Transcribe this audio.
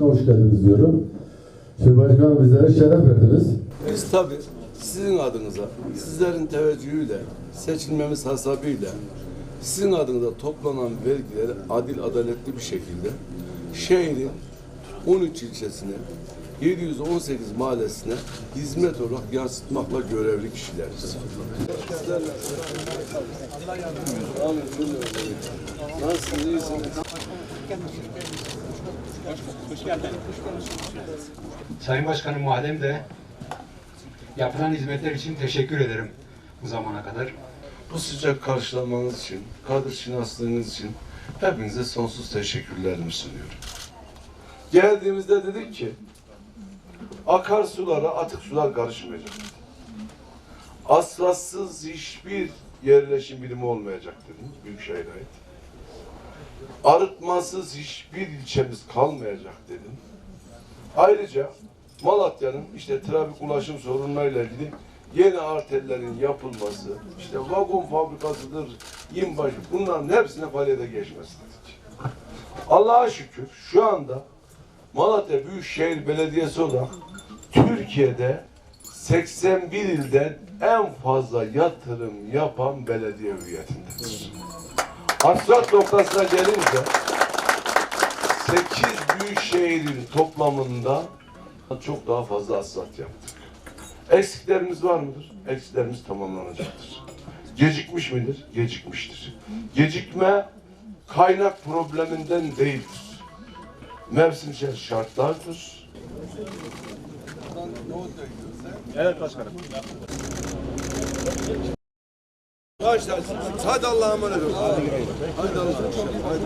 Hoş geldiniz diyorum. Şimdi başkanım bizlere şeref verdiniz. Biz tabii sizin adınıza, sizlerin teveccühüyle, seçilmemiz hasabıyla sizin adınıza toplanan vergileri adil, adaletli bir şekilde şehrin 13 ilçesine, 718 mahallesine hizmet olarak yansıtmakla görevli kişileriz. Sayın Başkanım madem de yapılan hizmetler için teşekkür ederim bu zamana kadar. Bu sıcak karşılamanız için, kadir şinaslığınız için hepinize sonsuz teşekkürlerimi sunuyorum. Geldiğimizde dedik ki, akarsulara atık sular karışmayacak. Asfaltsız hiçbir yerleşim birimi olmayacak dedim Büyükşehir'e ait. Arıtmasız hiçbir ilçemiz kalmayacak dedim. Ayrıca Malatya'nın işte trafik ulaşım sorunlarıyla ilgili yeni arterlerin yapılması, işte vagon fabrikasıdır, yimbaşı bunların hepsine faaliyete geçmesi. Allah'a şükür şu anda Malatya Büyükşehir Belediyesi olarak Türkiye'de 81 ilden en fazla yatırım yapan belediye hüviyetindedir. Asfalt noktasına gelince 8 büyük şehrin toplamında çok daha fazla asfalt yaptık. Eksiklerimiz var mıdır? Eksiklerimiz tamamlanacaktır. Gecikmiş midir? Gecikmiştir. Gecikme kaynak probleminden değildir. Mevsimsel şartlardır. Başlarsın. Hadi Allah'a emanet olun. Hadi Allah'a emanet olun.